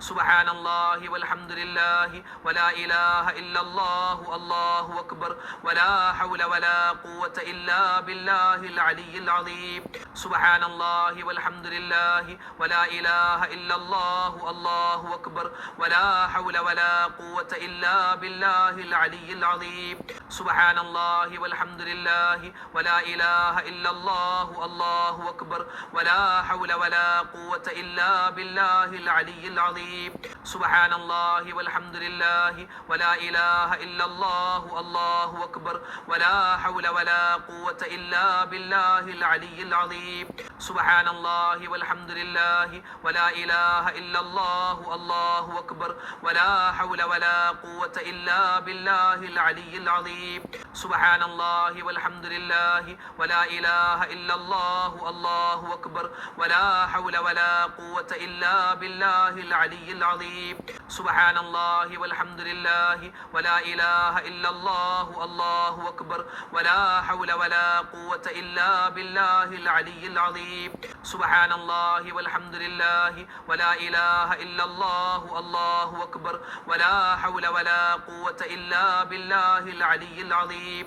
سبحان الله والحمد لله ولا إله إلا الله الله أكبر ولا حول ولا قوة إلا بالله العلي العظيم سبحان الله والحمد لله ولا إله إلا الله الله أكبر ولا حول ولا قوة إلا بالله العلي العظيم. سبحان الله والحمد لله ولا إله إلا الله الله أكبر ولا حول ولا قوة إلا بالله العلي العظيم. سبحان الله والحمد لله ولا إله إلا الله الله أكبر ولا حول ولا قوة إلا بالله العلي العظيم. سبحان الله والحمد لله ولا إله إلا الله الله أكبر ولا حول ولا قوة إلا بالله العلي العظيم. سبحان الله والحمد لله ولا إله إلا الله الله أكبر ولا حول ولا قوة إلا بالله العلي العظيم. سبحان الله والحمد لله ولا إله إلا الله الله أكبر ولا حول ولا قوة إلا بالله العلي العظيم. سبحان الله والحمد لله ولا إله إلا الله الله أكبر. ولا حول ولا قوة إلا بالله العلي العظيم.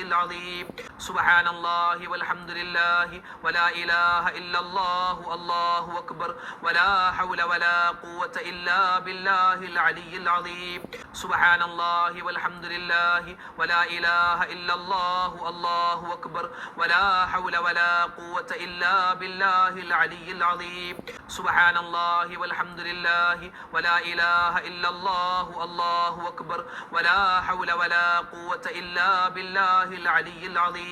العظيم سبحان الله والحمد لله ولا إله إلا الله الله أكبر ولا حول ولا قوة إلا بالله العلي العظيم سبحان الله والحمد لله ولا إله إلا الله الله أكبر ولا حول ولا قوة إلا بالله العلي العظيم سبحان الله والحمد لله ولا إله إلا الله الله أكبر ولا حول ولا قوة إلا بالله العلي العظيم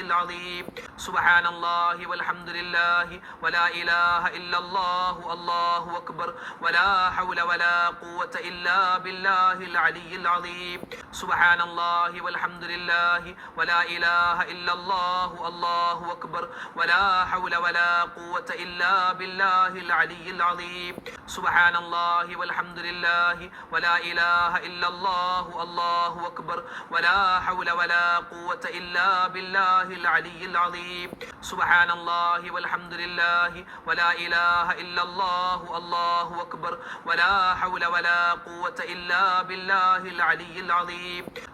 العظيم. سبحان الله والحمد لله ولا إله إلا الله الله أكبر. ولا حول ولا قوة إلا بالله العلي العظيم. سبحان الله والحمد لله ولا إله إلا الله الله أكبر. ولا حول ولا قوة إلا بالله العلي العظيم. سبحان الله والحمد لله ولا إله إلا الله الله أكبر. ولا حول ولا قوة إلا بالله العلي العظيم. سبحان الله والحمد لله ولا إله إلا الله الله أكبر. ولا حول ولا قوة إلا بالله العلي العظيم.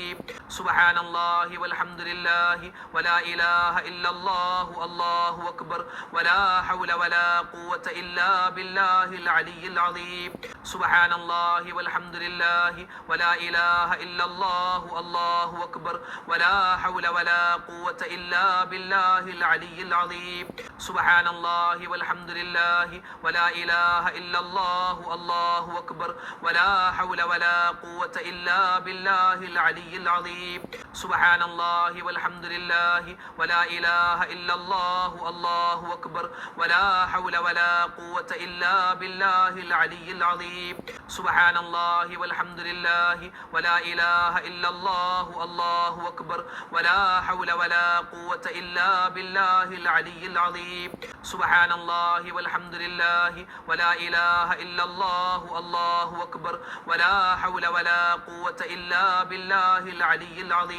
العظيم سبحان الله والحمد لله ولا إله إلا الله الله أكبر ولا حول ولا قوة إلا بالله العلي العظيم. سبحان الله والحمد لله ولا إله إلا الله الله أكبر ولا حول ولا قوة إلا بالله العلي العظيم. سبحان الله والحمد لله ولا إله إلا الله الله أكبر ولا حول ولا قوة إلا بالله العلي العظيم سبحان الله والحمد لله ولا إله إلا الله الله أكبر ولا حول ولا قوة إلا بالله العلي العظيم. سبحان الله والحمد لله ولا إله إلا الله الله أكبر ولا حول ولا قوة إلا بالله العلي العظيم. سبحان الله والحمد لله ولا إله إلا الله الله أكبر ولا حول ولا قوة إلا بالله العلي العظيم.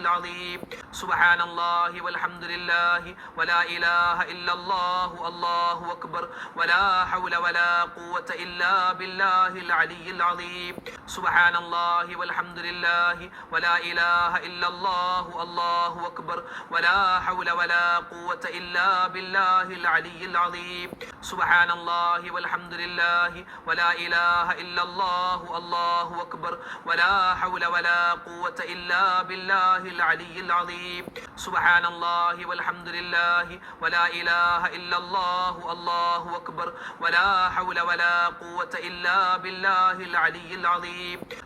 العظيم. سبحان الله والحمد لله ولا إله إلا الله الله أكبر. ولا حول ولا قوة إلا بالله العلي العظيم. سبحان الله والحمد لله ولا إله إلا الله الله أكبر. ولا حول ولا قوة إلا بالله العلي العظيم. سبحان الله والحمد لله ولا إله إلا الله الله أكبر. ولا حول ولا قوة إلا بالله العلي العظيم. سبحان الله والحمد لله ولا إله إلا الله الله أكبر. ولا حول ولا قوة إلا بالله العلي العظيم.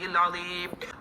العظيم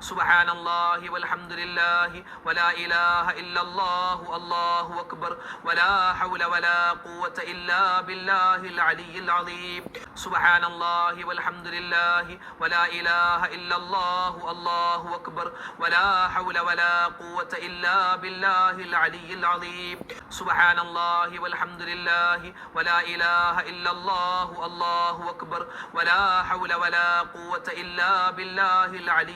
سبحان الله والحمد لله ولا إله إلا الله الله أكبر ولا حول ولا قوة إلا بالله العلي العظيم. سبحان الله والحمد لله ولا إله إلا الله الله أكبر ولا حول ولا قوة إلا بالله العلي العظيم. سبحان الله والحمد لله ولا إله إلا الله الله أكبر ولا حول ولا قوة إلا بالله العلي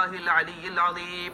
العلي العظيم.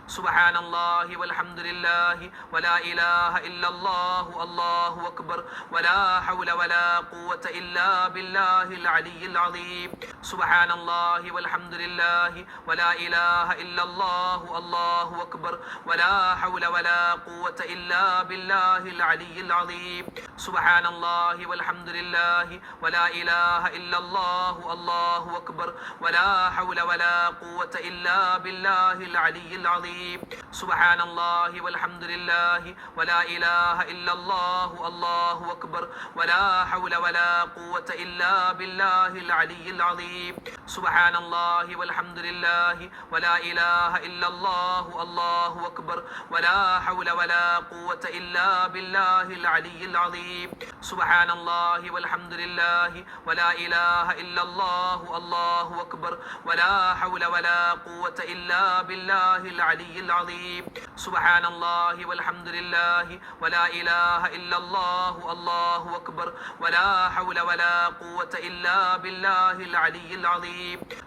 سبحان الله والحمد لله ولا إله إلا الله الله أكبر ولا حول ولا قوة إلا بالله العلي العظيم سبحان الله والحمد لله ولا إله إلا الله الله أكبر ولا حول ولا قوة إلا بالله العلي العظيم سبحان الله والحمد لله ولا إله إلا الله الله أكبر ولا حول العظيم سبحان الله والحمد لله ولا إله إلا الله الله أكبر ولا حول ولا قوة إلا بالله العلي العظيم. سبحان الله والحمد لله ولا إله إلا الله الله أكبر ولا حول ولا قوة إلا بالله العلي العظيم. سبحان الله والحمد لله ولا إله إلا الله الله أكبر ولا حول ولا قوة إلا بالله العلي العظيم. سبحان الله والحمد لله ولا إله إلا الله الله أكبر. ولا حول ولا قوة إلا بالله العلي العظيم.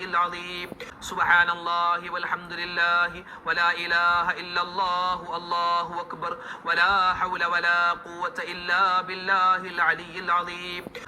العظيم. سبحان الله والحمد لله ولا إله إلا الله الله أكبر. ولا حول ولا قوة إلا بالله العلي العظيم.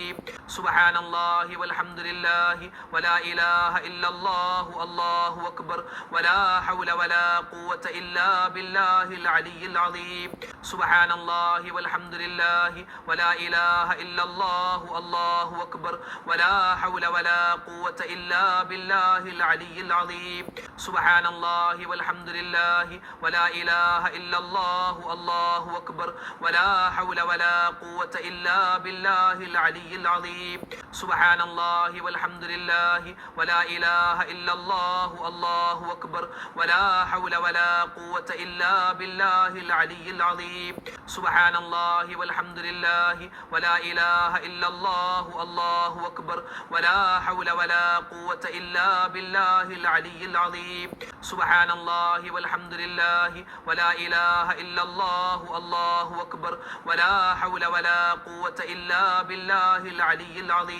العظيم سبحان الله والحمد لله ولا إله إلا الله الله أكبر ولا حول ولا قوة إلا بالله العلي العظيم. سبحان الله والحمد لله ولا إله إلا الله الله أكبر ولا حول ولا قوة إلا بالله العلي العظيم. سبحان الله والحمد لله ولا إله إلا الله الله أكبر ولا حول ولا قوة إلا بالله العلي العظيم. سبحان الله والحمد لله ولا إله إلا الله الله أكبر ولا حول ولا قوة إلا بالله العلي العظيم سبحان الله والحمد لله ولا إله إلا الله الله أكبر ولا حول ولا قوة إلا بالله العلي العظيم سبحان الله والحمد لله ولا إله إلا الله الله أكبر ولا حول ولا قوة إلا بالله العلي العظيم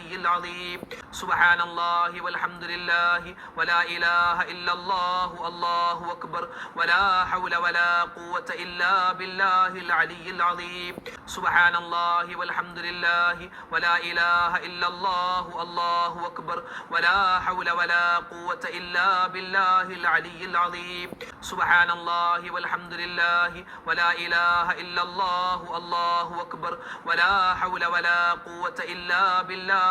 العظيم. سبحان الله والحمد لله ولا إله إلا الله الله أكبر. ولا حول ولا قوة إلا بالله العلي العظيم. سبحان الله والحمد لله ولا إله إلا الله الله أكبر. ولا حول ولا قوة إلا بالله العلي العظيم. سبحان الله والحمد لله ولا إله إلا الله الله أكبر. ولا حول ولا قوة إلا بالله